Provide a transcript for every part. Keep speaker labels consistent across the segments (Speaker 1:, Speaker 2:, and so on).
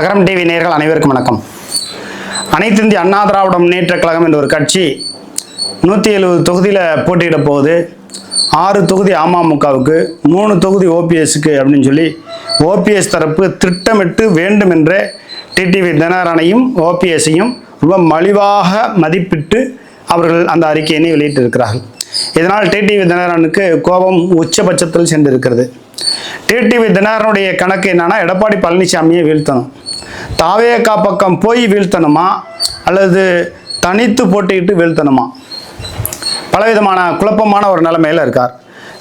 Speaker 1: அகரம் TV நேர்கள் அனைவருக்கும் வணக்கம். அனைத்து இந்திய அண்ணா திராவிட முன்னேற்ற கழகம் என்ற ஒரு கட்சி நூற்றி எழுபது தொகுதியில் போட்டியிட போகுது. ஆறு தொகுதி அமமுகவுக்கு மூணு தொகுதி ஓபிஎஸ்க்கு அப்படின்னு சொல்லி ஓபிஎஸ் தரப்பு திட்டமிட்டு வேண்டுமென்றே டிடிவி தினகரனையும் ஓபிஎஸ்ஸையும் ரொம்ப மலிவாக மதிப்பிட்டு அவர்கள் அந்த அறிக்கையினை வெளியிட்டிருக்கிறார்கள். இதனால் டிடிவி தினகரனுக்கு கோபம் உச்சபட்சத்தில் சென்றிருக்கிறது. டிடிவி தினகரனுடைய கணக்கு என்னன்னா எடப்பாடி பழனிசாமியை வீழ்த்தணும். தாவேக்கா பக்கம் போய் வீழ்த்தணுமா? அல்லது தனித்து போட்டியிட்டு வீழ்த்தணுமா? பலவிதமான குழப்பமான ஒரு நிலைமையில் இருக்கார்.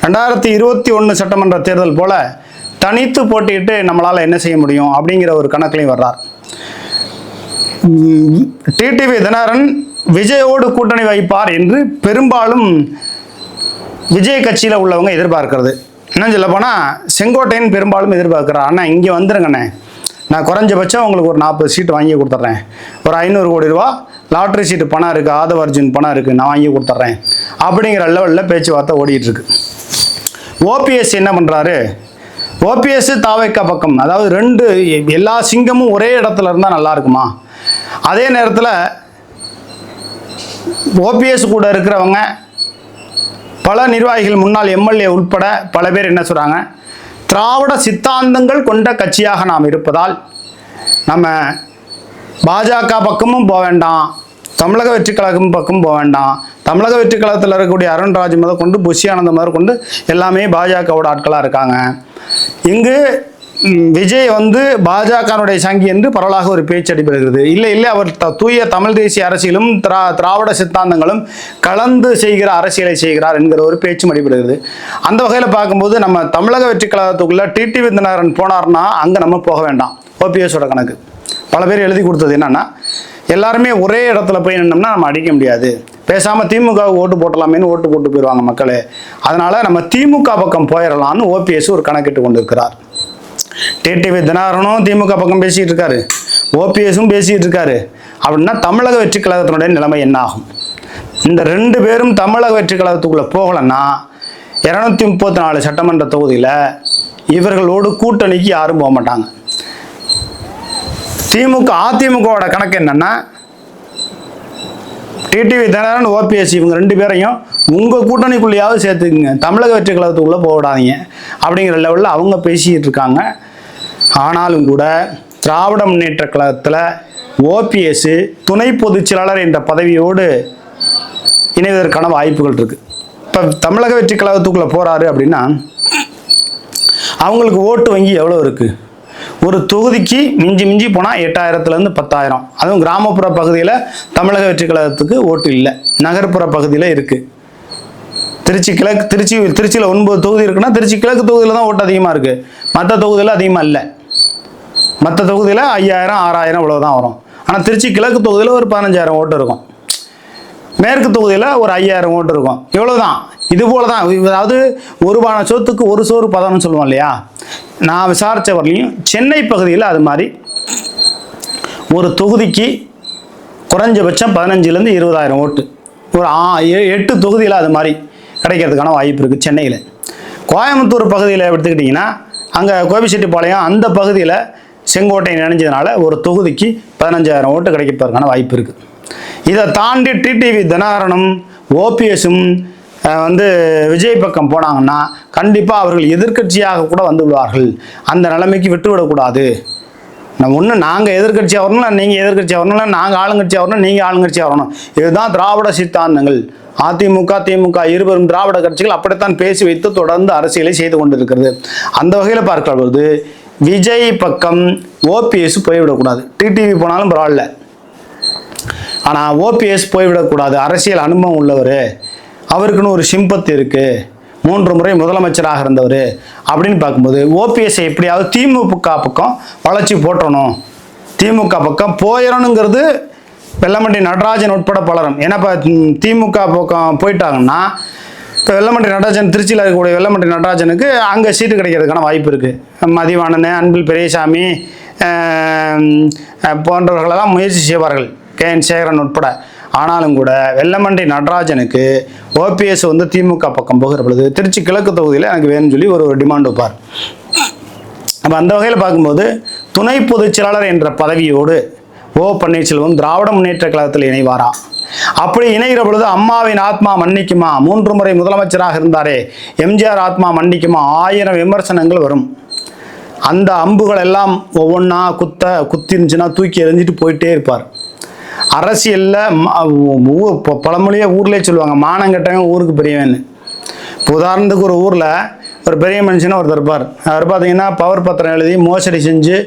Speaker 1: ரெண்டாயிரத்தி இருபத்தி ஒன்று சட்டமன்ற தேர்தல் போல தனித்து போட்டியிட்டு நம்மளால் என்ன செய்ய முடியும் அப்படிங்கிற ஒரு கணக்குலையும் வர்றார். டிடிவி தினகரன் விஜயோடு கூட்டணி வைப்பார் என்று பெரும்பாலும் விஜய் கட்சியில் உள்ளவங்க எதிர்பார்க்கிறது. இன்னும் சொல்ல போனால் செங்கோட்டையன் பெரும்பாலும் எதிர்பார்க்கிறார். அண்ணா இங்கே வந்துருங்கண்ணே. நான் குறைஞ்சபட்சம் உங்களுக்கு ஒரு நாற்பது சீட்டு வாங்கி கொடுத்துட்றேன். ஒரு ஐநூறு கோடி ரூபா லாட்ரி சீட்டு பணம் இருக்குது ஆதவ அர்ஜுன் பணம் இருக்குது நான் வாங்கி கொடுத்துட்றேன். அப்படிங்கிற லெவலில் பேச்சுவார்த்தை ஓடிட்டுருக்கு ஓபிஎஸ் என்ன பண்ணுறாரு ஓபிஎஸ் தாவைக்கா பக்கம் அதாவது ரெண்டு எல்லா சிங்கமும் ஒரே இடத்துல இருந்தால் நல்லா இருக்குமா? அதே நேரத்தில் ஓபிஎஸ் கூட இருக்கிறவங்க பல நிர்வாகிகள் முன்னாள் எம்எல்ஏ உட்பட பல பேர் என்ன சொல்கிறாங்க திராவிட சித்தாந்தங்கள் கொண்ட கட்சியாக நாம் இருப்பதால் நம்ம பாஜக பக்கமும் போக வேண்டாம் தமிழக வெற்றி கழகம் பக்கம் போக வேண்டாம் தமிழக வெற்றி கழகத்தில் இருக்கக்கூடிய அருண்ராஜ் முதல் கொண்டு புஷி ஆனந்த முதல் கொண்டு எல்லாமே பாஜகவோட ஆட்களாக இருக்காங்க. இங்கு விஜய் வந்து பாஜகனுடைய சங்கி என்று பரவலாக ஒரு பேச்சு அடிபடுகிறது. இல்லை இல்லை அவர் த- தூய தமிழ் தேசிய அரசியலும் திரா திராவிட சித்தாந்தங்களும் கலந்து செய்கிற அரசியலை செய்கிறார் என்கிற ஒரு பேச்சும் அடிபடுகிறது. அந்த வகையில் பார்க்கும்போது நம்ம தமிழக வெற்றி கழகத்துக்குள்ளே டிடி விருந்தினரன் போனார்னா அங்கே நம்ம போக வேண்டாம். ஓபிஎஸோட கணக்கு. பல பேர் எழுதி கொடுத்தது என்னன்னா எல்லாருமே ஒரே இடத்துல போய் நின்னோம்னா நம்ம அடிக்க முடியாது. பேசாமல் திமுக ஓட்டு போட்டலாமேன்னு ஓட்டு போட்டு போயிடுவாங்க மக்களே. அதனால் நம்ம திமுக பக்கம் போயிடலாம்னு ஓபிஎஸ் ஒரு கணக்கிட்டு கொண்டிருக்கிறார். டிடிவி தினகரனும் திமுக பக்கம் பேசிட்டு இருக்காரு. ஓபிஎஸும் பேசிட்டு இருக்காரு. அப்படின்னா தமிழக வெற்றி கழகத்தினுடைய நிலைமை என்னாகும்? இந்த ரெண்டு பேரும் தமிழக வெற்றி கழகத்துக்குள்ளே போகலைன்னா இரநூத்தி முப்பத்தி நாலு சட்டமன்ற தொகுதியில் இவர்களோடு கூட்டணிக்கு யாரும் போக மாட்டாங்க. திமுக அதிமுகவோட கணக்கு என்னென்னா டிடிவி தினகரன் ஓபிஎஸ் இவங்க ரெண்டு பேரையும் உங்கள் கூட்டணிக்குள்ளேயாவது சேர்த்துக்குங்க. தமிழக வெற்றி கழகத்துக்குள்ளே போக விடாதீங்க அப்படிங்கிற லெவலில் அவங்க பேசிக்கிட்டு இருக்காங்க. ஆனாலும் கூட திராவிட முன்னேற்ற கழகத்தில் ஓபிஎஸ் துணை பொதுச் செயலாளர் என்ற பதவியோடு இணைவதற்கான வாய்ப்புகள் இருக்குது இப்போ தமிழக வெற்றி கழகத்துக்குள்ளே போகிறாரு அப்படின்னா அவங்களுக்கு ஓட்டு வங்கி எவ்வளோ இருக்குது ஒரு தொகுதிக்கு மிஞ்சி மிஞ்சி போனால் எட்டாயிரத்துலேருந்து பத்தாயிரம். அதுவும் கிராமப்புற பகுதியில் தமிழக வெற்றி கழகத்துக்கு ஓட்டு இல்லை. நகர்ப்புற பகுதியில் இருக்குது திருச்சி கிழக்கு திருச்சி திருச்சியில் ஒன்பது தொகுதி இருக்குன்னா திருச்சி கிழக்கு தொகுதியில் தான் ஓட்டு அதிகமாக இருக்குது மற்ற தொகுதியில் அதிகமாக இல்லை. மற்ற தொகுதியில் ஐயாயிரம் ஆறாயிரம் இவ்வளோ தான் வரும். ஆனால் திருச்சி கிழக்கு தொகுதியில் ஒரு பதினஞ்சாயிரம் ஓட்டு இருக்கும். மேற்கு தொகுதியில் ஒரு ஐயாயிரம் ஓட்டு இருக்கும். இவ்வளோ தான் இது போல தான் அதாவது ஒரு பான சொத்துக்கு ஒரு சோறு பதம்னு சொல்லுவோம் இல்லையா? நான் விசாரித்த வரலையும் சென்னை பகுதியில் அது மாதிரி ஒரு தொகுதிக்கு குறைஞ்சபட்சம் பதினஞ்சுலேருந்து இருபதாயிரம் ஓட்டு. ஒரு ஆ எட்டு தொகுதியில் அது மாதிரி கிடைக்கிறதுக்கான வாய்ப்பு இருக்குது சென்னையில். கோயம்புத்தூர் பகுதியில் எடுத்துக்கிட்டிங்கன்னா அங்கே கோபிச்செட்டிப்பாளையம் அந்த பகுதியில் செங்கோட்டை நினைஞ்சதுனால ஒரு தொகுதிக்கு பதினஞ்சாயிரம் ஓட்டு கிடைக்கிறதுக்கான வாய்ப்பு இருக்குது இதை தாண்டி டிடிவி தினகரனும் ஓபிஎஸும் வந்து விஜய் பக்கம் போனாங்கன்னா கண்டிப்பாக அவர்கள் எதிர்க்கட்சியாக கூட வந்து விடுவார்கள். அந்த நிலைமைக்கு விட்டுவிடக்கூடாது நம்ம ஒன்று நாங்கள் எதிர்க்கட்சியாக வரணும் நீங்கள் எதிர்க்கட்சியாக வரணும் நாங்கள் ஆளுங்கட்சியாக வரணும் நீங்கள் ஆளுங்கட்சியாக வரணும். இதுதான் திராவிட சித்தாந்தங்கள். அதிமுக திமுக இருவரும் திராவிட கட்சிகள் அப்படித்தான் பேசி வைத்து தொடர்ந்து அரசியலை செய்து கொண்டிருக்கிறது. அந்த வகையில் பார்க்கிற பொழுது விஜய் பக்கம் ஓபிஎஸ் போய்விடக்கூடாது. டிடிவி போனாலும் பரவாயில்ல. ஆனால் ஓபிஎஸ் போய்விடக்கூடாது. அரசியல் அனுபவம் உள்ளவர். அவருக்குன்னு ஒரு சிம்பத்தி இருக்குது மூன்று முறை முதலமைச்சராக இருந்தவர். அப்படின்னு பார்க்கும்போது ஓபிஎஸ்ஸை எப்படியாவது திமுக பக்கம் வளர்ச்சி போட்டணும் திமுக பக்கம் போயிடணுங்கிறது வெள்ளமண்டி நடராஜன் உட்பட பலரும். ஏன்னா இப்போ திமுக பக்கம் போயிட்டாங்கன்னா இப்போ வெள்ளமண்டி நடராஜன் திருச்சியில் இருக்கக்கூடிய வெள்ளமண்டி நடராஜனுக்கு அங்கே சீட்டு கிடைக்கிறதுக்கான வாய்ப்பு இருக்குது மதிவாணன் அன்பில் பெரியசாமி போன்றவர்களெல்லாம் முயற்சி செய்வார்கள். கே. என். சேகரன் உட்பட. ஆனாலும் கூட வெள்ளமண்டி நடராஜனுக்கு ஓபிஎஸ் வந்து திமுக பக்கம் போகிற பொழுது திருச்சி கிழக்கு தொகுதியில் எனக்கு வேணும்னு சொல்லி ஒரு டிமாண்ட் வைப்பார். அப்போ அந்த வகையில் பார்க்கும்போது துணை பொதுச் செயலாளர் என்ற பதவியோடு ஓ பன்னீர்செல்வம் திராவிட முன்னேற்ற கழகத்தில் இணைவாரா? அப்படி இணைகிற பொழுது அம்மாவின் ஆத்மா மன்னிக்குமா? மூன்று முறை முதலமைச்சராக இருந்தாரே. எம்ஜிஆர் ஆத்மா மன்னிக்குமா? ஆயிரம் விமர்சனங்கள் வரும். அந்த அம்புகள் எல்லாம் ஒவ்வொன்றா குத்த குத்திருந்துச்சுன்னா தூக்கி எறிஞ்சிட்டு போயிட்டே இருப்பார். அரசியலில் பழமொழியே ஊர்லேயே சொல்லுவாங்க. மானம் கெட்டவன் ஊருக்கு பெரியவன். இப்போ உதாரணத்துக்கு ஒரு ஊரில் ஒரு பெரிய மனுஷனாக ஒருத்தர் இருப்பார். அவர் பார்த்தீங்கன்னா பவர் பத்திரம் எழுதி மோசடி செஞ்சு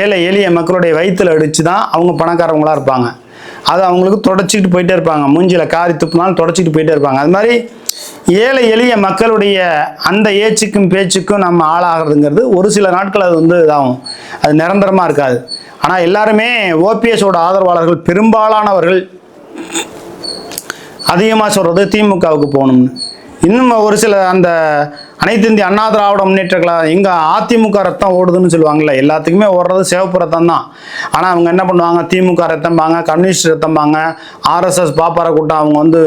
Speaker 1: ஏழை எளிய மக்களுடைய வயிற்றில் அடித்து தான் அவங்க பணக்காரவங்களாக இருப்பாங்க. அது அவங்களுக்கு தொடச்சிக்கிட்டு போயிட்டே இருப்பாங்க. மூஞ்சியில் காரி துப்புனாலும் தொடச்சிக்கிட்டு போயிட்டே இருப்பாங்க. அது மாதிரி ஏழை எளிய மக்களுடைய அந்த ஏச்சுக்கும் பேச்சுக்கும் நம்ம ஆளாகிறதுங்கிறது ஒரு சில நாட்கள் அது வந்து இதாகும். அது நிரந்தரமாக இருக்காது. ஆனால் எல்லாருமே ஓபிஎஸோட ஆதரவாளர்கள் பெரும்பாலானவர்கள் அதிகமாக சொல்கிறது திமுகவுக்கு போகணும்னு. இன்னும் ஒரு சில அந்த அனைத்து இந்திய அண்ணா திராவிட முன்னேற்ற கழகம் எங்கே அதிமுக ரத்தம் ஓடுதுன்னு சொல்லுவாங்கல்ல எல்லாத்துக்குமே ஓடுறது சிவப்பு ரத்தம் தான் ஆனால் அவங்க என்ன பண்ணுவாங்க? திமுக ரத்தம்பாங்க கம்யூனிஸ்ட் ரத்தம்பாங்க ஆர்எஸ்எஸ் பாப்பார கூட்டம் அவங்க வந்து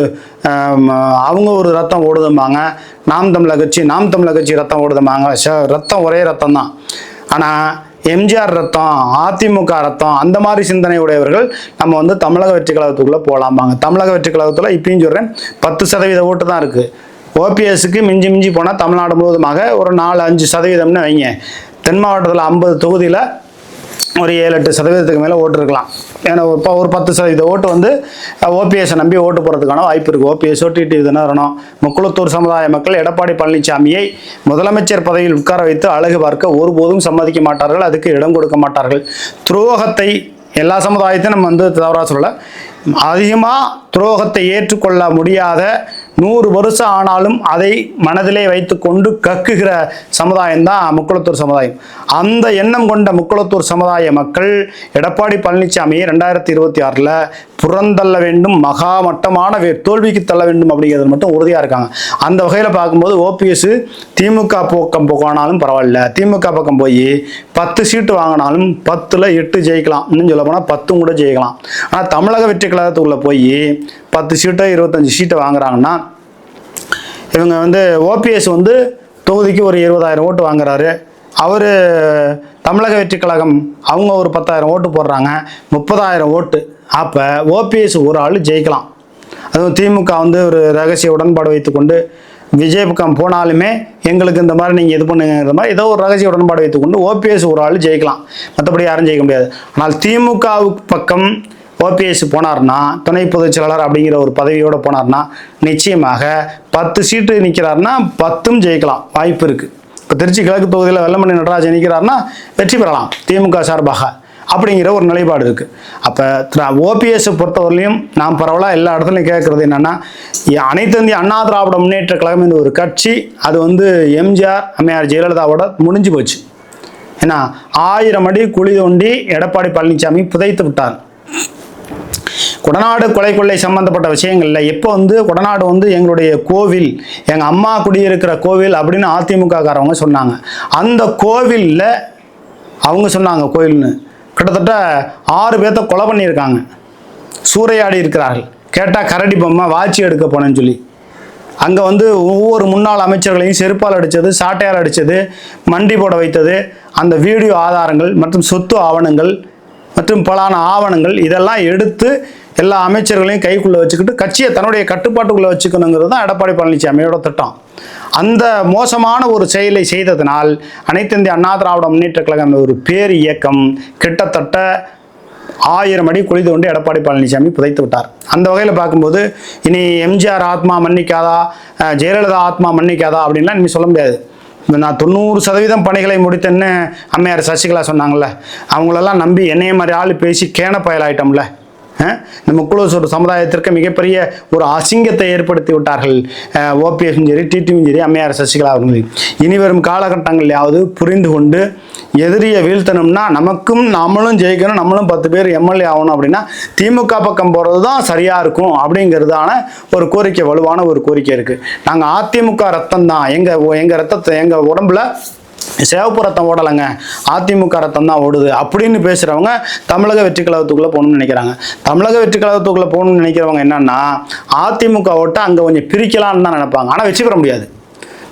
Speaker 1: அவங்க ஒரு ரத்தம் ஓடுதும்பாங்க. நாம் தமிழர் கட்சி நாம் தமிழர் கட்சி ரத்தம் ஓடுதும்பாங்க. ச- ரத்தம் ஒரே ரத்தம் தான் ஆனால் எம்ஜிஆர் ரத்தம் அதிமுக ரத்தம் அந்த மாதிரி சிந்தனை உடையவர்கள் நம்ம வந்து தமிழக வெற்றி கழகத்துக்குள்ளே போகலாம்பாங்க தமிழக வெற்றி கழகத்தில் இப்பயும் சொல்கிறேன் பத்து சதவீத ஓட்டு தான் இருக்குது ஓபிஎஸ்க்கு மிஞ்சி மிஞ்சி போனால் தமிழ்நாடு முழுவதுமாக ஒரு நாலு அஞ்சு சதவீதம்னு வைங்க. தென் மாவட்டத்தில் ஐம்பது தொகுதியில் ஒரு ஏழு எட்டு சதவீதத்துக்கு மேலே ஓட்டு இருக்கலாம். ஏன்னா இப்போ ஒரு பத்து சதவீத ஓட்டு வந்து ஓபிஎஸ்ஸை நம்பி ஓட்டு போகிறதுக்கான வாய்ப்பு இருக்குது ஓபிஎஸ் டிடிவி தினகரனும் முக்குளத்தூர் சமுதாய மக்கள் எடப்பாடி பழனிசாமியை முதலமைச்சர் பதவியில் உட்கார வைத்து அழகு பார்க்க ஒருபோதும் சம்மதிக்க மாட்டார்கள். அதுக்கு இடம் கொடுக்க மாட்டார்கள். துரோகத்தை எல்லா சமுதாயத்தையும் நம்ம வந்து தவறாக சொல்லலை. அதிகமாக துரோகத்தை ஏற்றுக்கொள்ள முடியாத நூறு வருஷம் ஆனாலும் அதை மனதிலே வைத்து கொண்டு கக்குகிற சமுதாயம் தான் முக்குளத்தூர் சமுதாயம். அந்த எண்ணம் கொண்ட முக்குளத்தூர் சமுதாய மக்கள் எடப்பாடி பழனிசாமியை ரெண்டாயிரத்தி இருபத்தி ஆறில் புறந்தள்ள வேண்டும் மகா மட்டமான வே- தோல்விக்கு தள்ள வேண்டும் அப்படிங்கிறது மட்டும் உறுதியாக இருக்காங்க. அந்த வகையில் பார்க்கும்போது ஓபிஎஸ் திமுக பக்கம் போனாலும் பரவாயில்ல. திமுக பக்கம் போய் பத்து சீட்டு வாங்கினாலும் பத்தில் எட்டு ஜெயிக்கலாம். இன்னும் சொல்ல போனால் பத்தும் கூட ஜெயிக்கலாம். ஆனால் தமிழக வெற்றி கழகத்துக்குள்ளே போய் பத்து சீட்டோ இருபத்தஞ்சி சீட்டை வாங்குறாங்கன்னா இவங்க வந்து ஓபிஎஸ் வந்து தொகுதிக்கு ஒரு இருபதாயிரம் ஓட்டு வாங்குறாரு. அவர் தமிழக வெற்றி கழகம் அவங்க ஒரு பத்தாயிரம் ஓட்டு போடுறாங்க. முப்பதாயிரம் ஓட்டு. அப்போ ஓபிஎஸ் ஒரு ஆள் ஜெயிக்கலாம். அதுவும் திமுக வந்து ஒரு ரகசிய உடன்பாடு வைத்துக்கொண்டு விஜய் பக்கம் போனாலுமே எங்களுக்கு இந்த மாதிரி நீங்கள் இது பண்ணுங்கிற மாதிரி ஏதோ ஒரு ரகசிய உடன்பாடு வைத்துக்கொண்டு ஓபிஎஸ் ஒரு ஆள் ஜெயிக்கலாம். மற்றபடி யாரும் ஜெயிக்க முடியாது. ஆனால் திமுக பக்கம் ஓபிஎஸ் போனார்னா துணை பொதுச் செயலாளர் அப்படிங்கிற ஒரு பதவியோடு போனார்னா நிச்சயமாக பத்து சீட்டு நிற்கிறாருன்னா பத்தும் ஜெயிக்கலாம். வாய்ப்பு இருக்குது இப்போ திருச்சி கிழக்கு தொகுதியில் வெள்ளமணி நடராஜன் நிற்கிறாருன்னா வெற்றி பெறலாம் திமுக சார்பாக அப்படிங்கிற ஒரு நிலைப்பாடு இருக்குது அப்போ ஓபிஎஸ்ஸை பொறுத்தவரையிலையும் நான் பரவலாக எல்லா இடத்துலையும் கேட்குறது என்னென்னா அனைத்து இந்திய அண்ணா திராவிட முன்னேற்ற கழகம் என்ற ஒரு கட்சி அது வந்து எம்ஜிஆர் அம்மையார் ஜெயலலிதாவோட முடிஞ்சு போச்சு. ஏன்னா ஆயிரம் அடி குழி தோண்டி எடப்பாடி பழனிசாமி புதைத்து விட்டார். கொடநாடு கொலை கொள்ளை சம்பந்தப்பட்ட விஷயங்கள்ல எப்போ வந்து கொடநாடு வந்து எங்களுடைய கோவில் எங்கள் அம்மா குடியிருக்கிற கோவில் அப்படின்னு அதிமுக காரவங்க சொன்னாங்க. அந்த கோவிலில் அவங்க சொன்னாங்க கோயில்னு. கிட்டத்தட்ட ஆறு பேர்த்த கொலை பண்ணியிருக்காங்க. சூறையாடி இருக்கிறார்கள். கேட்டால் கரடி பொம்மை வாட்சி எடுக்க போனேன்னு சொல்லி. அங்கே வந்து ஒவ்வொரு முன்னாள் அமைச்சர்களையும் செருப்பால் அடித்தது சாட்டையால் அடித்தது மண்டி போட வைத்தது அந்த வீடியோ ஆதாரங்கள் மற்றும் சொத்து ஆவணங்கள் மற்றும் பலான ஆவணங்கள் இதெல்லாம் எடுத்து எல்லா அமைச்சர்களையும் கைக்குள்ளே வச்சுக்கிட்டு கட்சியை தன்னுடைய கட்டுப்பாட்டுக்குள்ளே வச்சுக்கணுங்கிறது தான் எடப்பாடி பழனிசாமியோட திட்டம். அந்த மோசமான ஒரு செயலை செய்ததினால் அனைத்து இந்திய அண்ணா திராவிட முன்னேற்ற கழகம் ஒரு பேர் இயக்கம் கிட்டத்தட்ட ஆயிரம் அடி குழி தோண்டி எடப்பாடி பழனிசாமி புதைத்து விட்டார். அந்த வகையில் பார்க்கும்போது இனி எம்ஜிஆர் ஆத்மா மன்னிக்காதா ஜெயலலிதா ஆத்மா மன்னிக்காதா அப்படின்லாம் இனிமேல் சொல்ல முடியாது. நான் தொண்ணூறு சதவீதம் பணிகளை முடித்தேன்னு அம்மையார் சசிகலா சொன்னாங்கள்ல அவங்களெல்லாம் நம்பி என்னைய மாதிரி ஆள் பேசி கேன பயலாயிட்டோம்ல. இந்த முக்குளத்தூர் சமுதாயத்திற்கு மிகப்பெரிய ஒரு அசிங்கத்தை ஏற்படுத்தி விட்டார்கள். ஓபிஎஃப்பும் சரி டிடியும் சரி அம்மையார் சசிகலா அவர்கள். இனி வரும் காலகட்டங்கள்லையாவது புரிந்து கொண்டு எதிரியை வீழ்த்தணும்னா நமக்கும் நம்மளும் ஜெயிக்கணும் நம்மளும் பத்து பேர் எம்எல்ஏ ஆகணும் அப்படின்னா திமுக பக்கம் போகிறது தான் சரியாக இருக்கும் அப்படிங்கிறதான ஒரு கோரிக்கை வலுவான ஒரு கோரிக்கை இருக்குது நாங்கள் அதிமுக ரத்தம் தான் எங்கள் எங்கள் ரத்தத்தை எங்கள் உடம்புல சிவப்பு ரத்தம் ஓடலைங்க. அதிமுக ரத்தம் தான் ஓடுது அப்படின்னு பேசுகிறவங்க தமிழக வெற்றி கழகத்துக்குள்ளே போகணும்னு நினைக்கிறாங்க. தமிழக வெற்றி கழகத்துக்குள்ளே போகணும்னு நினைக்கிறவங்க என்னன்னா அதிமுக ஓட்டை அங்கே கொஞ்சம் பிரிக்கலாம்னு தான் நினைப்பாங்க. ஆனால் வெற்றி பெற முடியாது.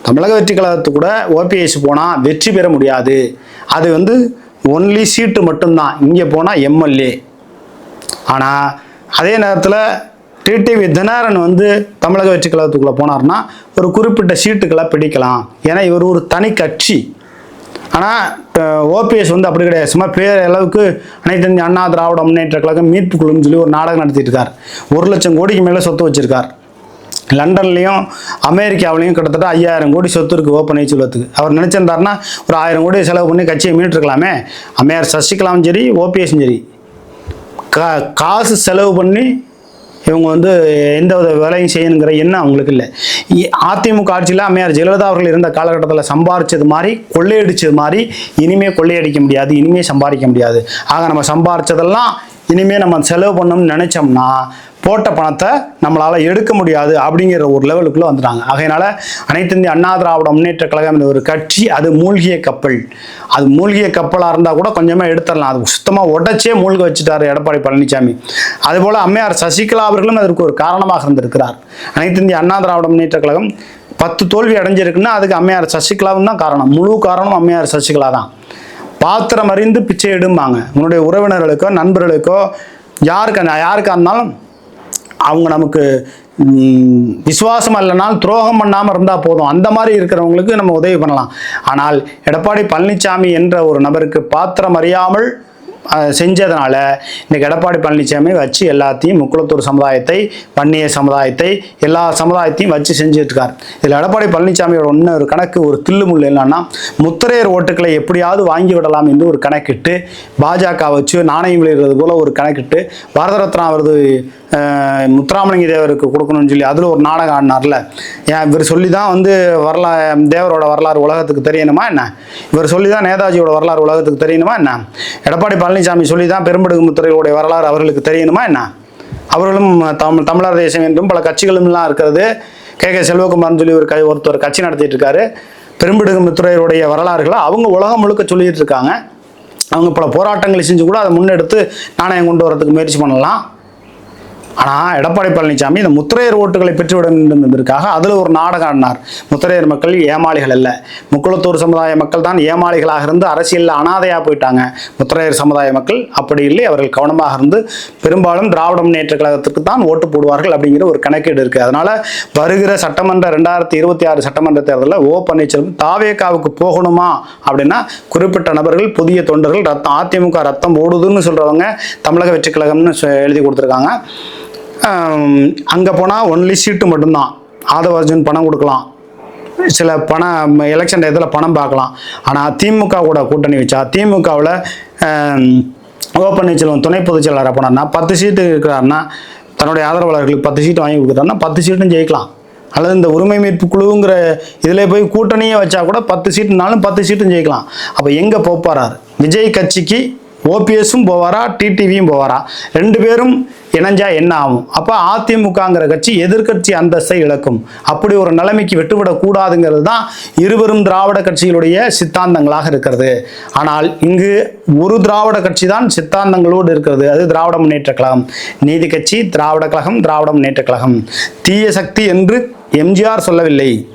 Speaker 1: தமிழக வெற்றி கழகத்து கூட ஓபிஎஸ் போனால் வெற்றி பெற முடியாது. அது வந்து ஒன்லி சீட்டு மட்டும்தான். இங்கே போனால் எம்எல்ஏ. ஆனால் அதே நேரத்தில் டிடிவி தினகரன் வந்து தமிழக வெற்றி கழகத்துக்குள்ளே போனார்னா ஒரு குறிப்பிட்ட சீட்டுக்களை பிடிக்கலாம். ஏன்னா இவர் ஒரு தனி கட்சி. ஆனால் ஓபிஎஸ் வந்து அப்படி கிடையாது. சும்மா பேர் அளவுக்கு அனைத்து அண்ணா திராவிட முன்னேற்ற கழகம் மீட்பு குழுன்னு சொல்லி ஒரு நாடகம் நடத்திட்டு இருக்கார் ஒரு லட்சம் கோடிக்கு மேலே சொத்து வச்சிருக்கார். லண்டன்லேயும் அமெரிக்காவிலையும் கிட்டத்தட்ட ஐயாயிரம் கோடி சொத்து இருக்குது ஓ பன்னீர்செல்வத்துக்கு அவர் நினச்சிருந்தாருன்னா ஒரு ஆயிரம் கோடி செலவு பண்ணி கட்சியை மீட்டிருக்கலாமே. அம்மையார் சசிகலாவும் சரி ஓபிஎஸும் சரி. கா காசு செலவு பண்ணி இவங்க வந்து எந்த வித வேலையும் செய்யணுங்கிற எண்ணம் அவங்களுக்கு இல்லை. இ- அதிமுக ஆட்சியில் அம்மையார் ஜெயலலிதா அவர்கள் இருந்த காலகட்டத்தில் சம்பாரிச்சது மாதிரி கொள்ளையடிச்சது மாதிரி இனிமேல் கொள்ளையடிக்க முடியாது இனிமேல் சம்பாதிக்க முடியாது. ஆக நம்ம சம்பாரிச்சதெல்லாம் இனிமே நம்ம செலவு பண்ணணும்னு நினச்சோம்னா போட்ட பணத்தை நம்மளால் எடுக்க முடியாது அப்படிங்கிற ஒரு லெவலுக்குள்ளே வந்துட்டாங்க. ஆகையினால அனைத்து இந்திய அண்ணா திராவிட முன்னேற்ற கழகம் என்ற ஒரு கட்சி அது மூழ்கிய கப்பல். அது மூழ்கிய கப்பலாக இருந்தால் கூட கொஞ்சமாக எடுத்துடலாம். அது சுத்தமாக உடச்சே மூழ்க வச்சுட்டார் எடப்பாடி பழனிசாமி அதுபோல் அம்மையார் சசிகலா அவர்களும் அதற்கு ஒரு காரணமாக இருந்திருக்கிறார். அனைத்து இந்திய அண்ணா திராவிட முன்னேற்ற கழகம் பத்து தோல்வி அடைஞ்சிருக்குன்னா அதுக்கு அம்மையார் சசிகலாவும் தான் காரணம். முழு காரணம் அம்மையார் சசிகலா தான். பாத்திரம் அறிந்து பிச்சை எடும்பாங்க. உன்னுடைய உறவினர்களுக்கோ நண்பர்களுக்கோ யாருக்கு யாருக்கா இருந்தாலும் அவங்க நமக்கு விசுவாசம் இல்லைனால் துரோகம் பண்ணாமல் இருந்தால் போதும். அந்த மாதிரி இருக்கிறவங்களுக்கு நம்ம உதவி பண்ணலாம். ஆனால் எடப்பாடி பழனிசாமி என்ற ஒரு நபருக்கு பாத்திரம் அறியாமல் செஞ்சதுனால இன்னைக்கு எடப்பாடி பழனிசாமி வச்சு எல்லாத்தையும் முக்குளத்தூர் சமுதாயத்தை வன்னிய சமுதாயத்தை எல்லா சமுதாயத்தையும் வச்சு செஞ்சுட்ருக்கார். இதில் எடப்பாடி பழனிசாமியோட ஒரு கணக்கு ஒரு தில்லுமுள் என்னன்னா முத்திரையர் ஓட்டுக்களை எப்படியாவது வாங்கி விடலாம் என்று ஒரு கணக்கிட்டு பாஜக வச்சு நாணயம் விளையிறது போல ஒரு கணக்கிட்டு பாரத ரத்னா விருது முத்துராமலிங்க தேவருக்கு கொடுக்கணும்னு சொல்லி அதில் ஒரு நாடகம் ஆடினார்ல. ஏன் இவர் சொல்லி தான் வந்து வரலா தேவரோட வரலாறு உலகத்துக்கு தெரியணுமா என்ன? இவர் சொல்லி தான் நேதாஜியோட வரலாறு உலகத்துக்கு தெரியணுமா என்ன? எடப்பாடி பழனி பழனிசாமி சொல்லி தான் பெரும்படுகுமுத்துறையோடைய வரலாறு அவர்களுக்கு தெரியணுமா என்ன? அவர்களும் தமிழ் தமிழர் தேசம் என்றும் பல கட்சிகளும்லாம் இருக்கிறது. கே. கே. செல்வகுமார்னு சொல்லி ஒரு க ஒருத்தர் கட்சி நடத்திட்டு இருக்காரு பெரும்பிடுகு முத்துரையருடைய வரலாறுகளை அவங்க உலகம் முழுக்க சொல்லிட்டு இருக்காங்க. அவங்க பல போராட்டங்களை செஞ்சு கூட அதை முன்னெடுத்து நாணயம் கொண்டு வரதுக்கு முயற்சி பண்ணலாம். ஆனால் எடப்பாடி பழனிசாமி இந்த முத்திரையர் ஓட்டுகளை பெற்றுவிட வேண்டும் என்பதற்காக அதில் ஒரு நாடகம் ஆடினார். முத்திரையர் மக்கள் ஏமாளிகள் அல்ல. முக்குளத்தூர் சமுதாய மக்கள் தான் ஏமாளிகளாக இருந்து அரசியலில் அனாதையாக போயிட்டாங்க. முத்திரையர் சமுதாய மக்கள் அப்படி இல்லை. அவர்கள் கவனமாக இருந்து பெரும்பாலும் திராவிட முன்னேற்ற கழகத்துக்கு தான் ஓட்டு போடுவார்கள் அப்படிங்கிற ஒரு கணக்கீடு இருக்குது அதனால வருகிற சட்டமன்ற ரெண்டாயிரத்தி இருபத்தி ஆறு சட்டமன்ற தேர்தலில் ஓ பன்னீர்செல்வம் தாவேக்காவுக்கு போகணுமா அப்படின்னா குறிப்பிட்ட நபர்கள் புதிய தொண்டர்கள் ரத்தம் அதிமுக ரத்தம் ஓடுதுன்னு சொல்கிறவங்க தமிழக வெற்றி கழகம்னு எழுதி கொடுத்துருக்காங்க. அங்கே போனால் ஒன்லி சீட்டு மட்டும்தான். ஆதவ அர்ஜுன் பணம் கொடுக்கலாம். சில பணம் எலெக்ஷன் டயத்தில் பணம் பார்க்கலாம். ஆனால் திமுக கூட கூட்டணி வச்சா திமுகவில் ஓ பன்னீர்செல்வம் துணை பொதுச் செயலாளராக போனார்னா பத்து சீட்டு இருக்கிறாருன்னா தன்னுடைய ஆதரவாளர்களுக்கு பத்து சீட்டு வாங்கி கொடுக்குறாருன்னா பத்து சீட்டும் ஜெயிக்கலாம். அல்லது இந்த உரிமை மீட்பு குழுங்கிற இதில் போய் கூட்டணியே வச்சா கூட பத்து சீட்டுனாலும் பத்து சீட்டும் ஜெயிக்கலாம். அப்போ எங்கே போப்பாரார் விஜய் கட்சிக்கு ஓபிஎஸும் போவாரா டிடிவியும் போவாரா? ரெண்டு பேரும் இணைஞ்சா என்ன ஆகும்? அப்போ அதிமுகங்கிற கட்சி எதிர்க்கட்சி அந்தஸ்தை இழக்கும். அப்படி ஒரு நிலைமைக்கு விட்டுவிடக்கூடாதுங்கிறது தான் இருவரும் திராவிட கட்சிகளுடைய சித்தாந்தங்களாக இருக்கிறது. ஆனால் இங்கு ஒரு திராவிட கட்சி தான் சித்தாந்தங்களோடு இருக்கிறது. அது திராவிட முன்னேற்ற கழகம். நீதி கட்சி திராவிட கழகம் திராவிட முன்னேற்ற கழகம். தீய சக்தி என்று எம்ஜிஆர் சொல்லவில்லை.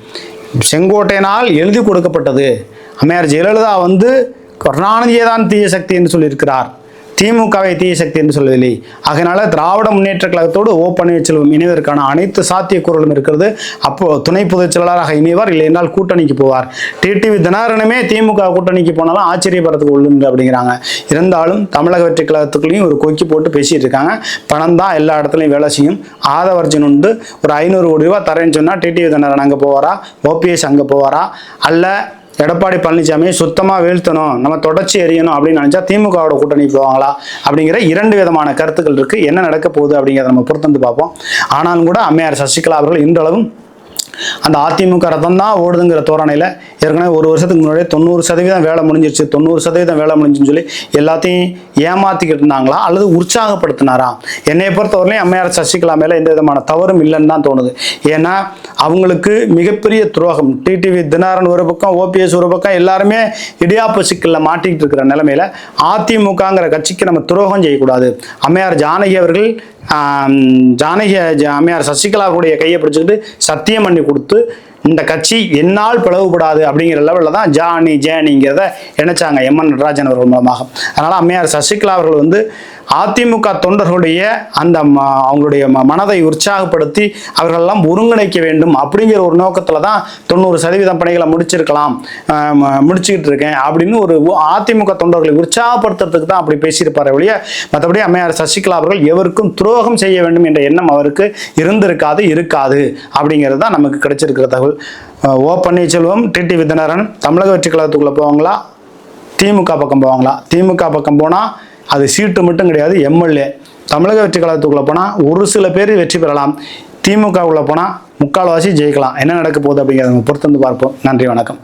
Speaker 1: செங்கோட்டையனால் எழுதி கொடுக்கப்பட்டது. அம்மையார் ஜெயலலிதா வந்து கருணாநிதியை தான் தீய சக்தி என்று சொல்லியிருக்கிறார். திமுகவை தீய சக்தி என்று சொல்லவில்லை. அதனால திராவிட முன்னேற்ற கழகத்தோடு ஓ பன்னீர்செல்வம் இணைவதற்கான அனைத்து சாத்தியக்கூறுகளும் இருக்கிறது. அப்போ துணை பொதுச் செயலாளராக இணைவார் இல்லை என்றால் கூட்டணிக்கு போவார். டிடிவி தினகரனுமே திமுக கூட்டணிக்கு போனாலும் ஆச்சரியப்படுறதுக்கு உள்ளுண்டு அப்படிங்கிறாங்க. இருந்தாலும் தமிழக வெற்றி கழகத்துக்குள்ளேயும் ஒரு கொக்கி போட்டு பேசிட்டு இருக்காங்க. பணம் தான் எல்லா இடத்துலையும் வேலை செய்யும். ஆதவர்ஜன் உண்டு. ஒரு ஐநூறு கோடி ரூபா தரேன்னு சொன்னால் டிடிவி தினகரன் அங்கே போவாரா? ஓபிஎஸ் அங்கே போவாரா? அல்ல எடப்பாடி பழனிசாமியை சுத்தமாக வீழ்த்தணும் நம்ம தொடர்ச்சி எறியணும் அப்படின்னு நினச்சா திமுகவோட கூட்டணி போவாங்களா? அப்படிங்கிற இரண்டு விதமான கருத்துக்கள் இருக்குது என்ன நடக்க போகுது அப்படிங்கிறத நம்ம பொறுத்து வந்து பார்ப்போம். ஆனாலும் கூட அம்மையார் சசிகலா அவர்கள் இன்றளவும் அந்த அதிமுக ரத்தம் தான் ஓடுதுங்கிற தோரணையில் ஏற்கனவே ஒரு வருஷத்துக்கு முன்னாடியே தொண்ணூறு சதவீதம் வேலை முடிஞ்சிருச்சு. தொண்ணூறு சதவீதம் வேலை முடிஞ்சுன்னு சொல்லி எல்லாத்தையும் ஏமாத்திக்கிட்டு இருந்தாங்களா? அல்லது உற்சாகப்படுத்தினாரா? என்னை பொறுத்தவரையிலையும் அம்மையார் சசிகலா மேலே எந்த விதமான தவறும் இல்லைன்னு தான் தோணுது. ஏன்னா அவங்களுக்கு மிகப்பெரிய துரோகம். டிடிவி தினாரன் ஒரு பக்கம் ஓபிஎஸ் ஒரு பக்கம் எல்லாருமே இடியாப்பு சிக்கலில் மாட்டிக்கிட்டு இருக்கிற நிலைமையில அதிமுகங்கிற கட்சிக்கு நம்ம துரோகம் செய்யக்கூடாது. அம்மையார் ஜானகி அவர்கள் ஜானகி ஜ- அம்மையார் சசிகலாவுடைய கையை பிடிச்சிக்கிட்டு சத்தியம் பண்ணி கொடுத்து இந்த கட்சி என்னால் பிளவுபடாது அப்படிங்கிற லெவலில் தான் ஜானி ஜேனிங்கிறத இணைச்சாங்க எம் என் நடராஜன் அவர்கள் மூலமாக. அதனால் அம்மையார் சசிகலா அவர்கள் வந்து அதிமுக தொண்டர்களுடைய அந்த ம- அவங்களுடைய ம- மனதை உற்சாகப்படுத்தி அவர்களெல்லாம் ஒருங்கிணைக்க வேண்டும் அப்படிங்கிற ஒரு நோக்கத்தில் தான் தொண்ணூறு சதவீதம் பணிகளை முடிச்சிருக்கலாம் முடிச்சுக்கிட்டு இருக்கேன் அப்படின்னு ஒரு அதிமுக தொண்டர்களை உற்சாகப்படுத்துறதுக்கு தான் அப்படி பேசியிருப்பார் ஒழிய மற்றபடி அம்மையார் சசிகலா அவர்கள் எவருக்கும் துரோகம் செய்ய வேண்டும் என்ற எண்ணம் அவருக்கு இருந்திருக்காது இருக்காது அப்படிங்கிறது தான் நமக்கு கிடைச்சிருக்கிற தகவல். ஓ பன்னீர்செல்வம் டிடி வித்தனரன் தமிழக வெற்றி கழகத்துக்குள்ளே போவாங்களா? திமுக பக்கம் போவாங்களா? திமுக பக்கம் போனால் அது சீட்டு மட்டும் கிடையாது எம்எல்ஏ. தமிழக வெற்றி கழகத்துக்குள்ளே போனால் ஒரு சில பேர் வெற்றி பெறலாம். திமுகவுக்குள்ளே போனால் முக்கால்வாசி ஜெயிக்கலாம். என்ன நடக்க போகுது அப்படிங்கிறத நம்ம பொறுத்து வந்து பார்ப்போம். நன்றி வணக்கம்.